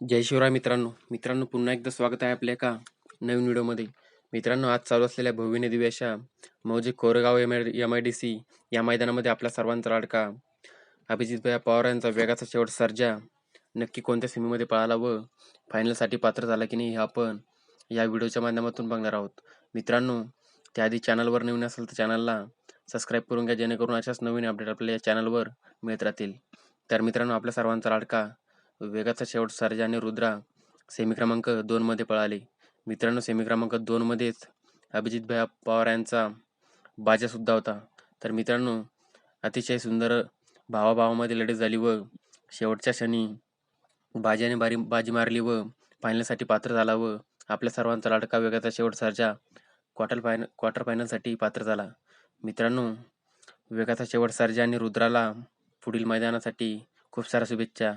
जय शिवराय मित्रांनो. मित्रांनो पुन्हा एकदा स्वागत आहे आपल्या एका नवीन व्हिडिओमध्ये. मित्रांनो आज चालू असलेल्या भव्य दिव्य अशा मौजे Koregaon M I M I D C या मैदानामध्ये आपला सर्वांचा लाडका अभिजित भैया पवार यांचा वेगाचा शेवट सर्जा नक्की कोणत्या सेमीमध्ये पळाला व फायनलसाठी पात्र झाला की नाही हे आपण या व्हिडिओच्या माध्यमातून बघणार आहोत. मित्रांनो त्याआधी चॅनलवर नवीन असेल तर चॅनलला सबस्क्राईब करून घ्या जेणेकरून अशाच नवीन अपडेट आपल्या या चॅनलवर मिळत राहतील. तर मित्रांनो आपल्या सर्वांचा लाडका वेगाचा शेवट सर्जा आणि रुद्रा सेमी क्रमांक दोनमध्ये पळाले. मित्रांनो सेमी क्रमांक दोनमध्येच अभिजित भैया पवार यांचा बाजासुद्धा होता. तर मित्रांनो अतिशय सुंदर भावाभावामध्ये लढत झाली व शेवटच्या क्षणी बाजाने बारी बाजी मारली व फायनलसाठी पात्र झाला व आपल्या सर्वांचा लाडका वेगाचा शेवट सर्जा क्वार्टर फायन क्वार्टर फायनलसाठी पात्र झाला. मित्रांनो वेगाचा शेवट सर्जा आणि रुद्राला पुढील मैदानासाठी खूप साऱ्या शुभेच्छा.